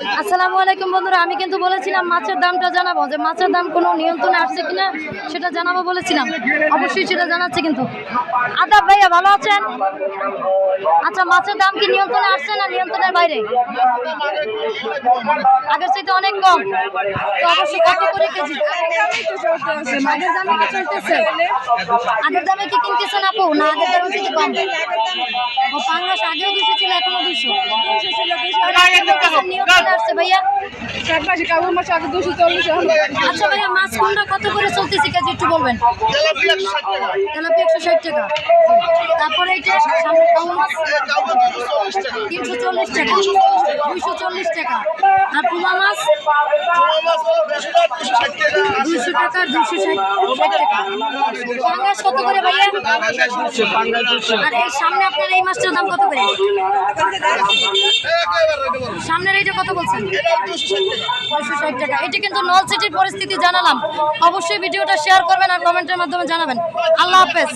আসসালামু আলাইকুম বন্ধুরা, আমি কিন্তু বলেছিলাম মাছের দামটা জানাব। যে মাছের দাম কোনো নিয়ন্ত্রণে আসছে কিনা, সেটা জানাব বলেছিলাম। অবশ্যই সেটা জানাচ্ছে কিন্তু। আদাব ভাইয়া, ভালো আছেন? আচ্ছা মাছের দাম কি নিয়ন্ত্রণে আসছে না নিয়ন্ত্রণের বাইরে? আগের চাইতে অনেক কম। তো অবশ্যই কত করে কেজি? আগের দামে কি আগের দামে কি কিনতেছেন আপু? না, আগের দামে থেকে কম। ও পাঙ্গাস আগেও দুশো ছিল, এখনও দুশো। নিয়ন্ত্রণে ভাইয়া? চারপাশে কাবুল মাছ আগে দুশো চল্লিশ আচ্ছা ভাইয়া মাছ কোনটা কত করে চলতেছে কেজি একটু বলবেন? তেলাপি একশো ষাট টাকা। তারপরে এটা সামনে মাছ? তিনশো চল্লিশ টাকা। দুইশো চল্লিশ টাকা। আর পুমা মাছ দুইশো টাকা পাঙ্গাস কত করে আর এই সামনে আপনার এই মাছটার দাম কত করে? সামনের এইটা কত বলছেন? দুশো এটা কিন্তু নল সিটির পরিস্থিতি জানালাম। অবশ্যই ভিডিওটা শেয়ার করবেন আর কমেন্টের মাধ্যমে জানাবেন। আল্লাহ হাফেজ।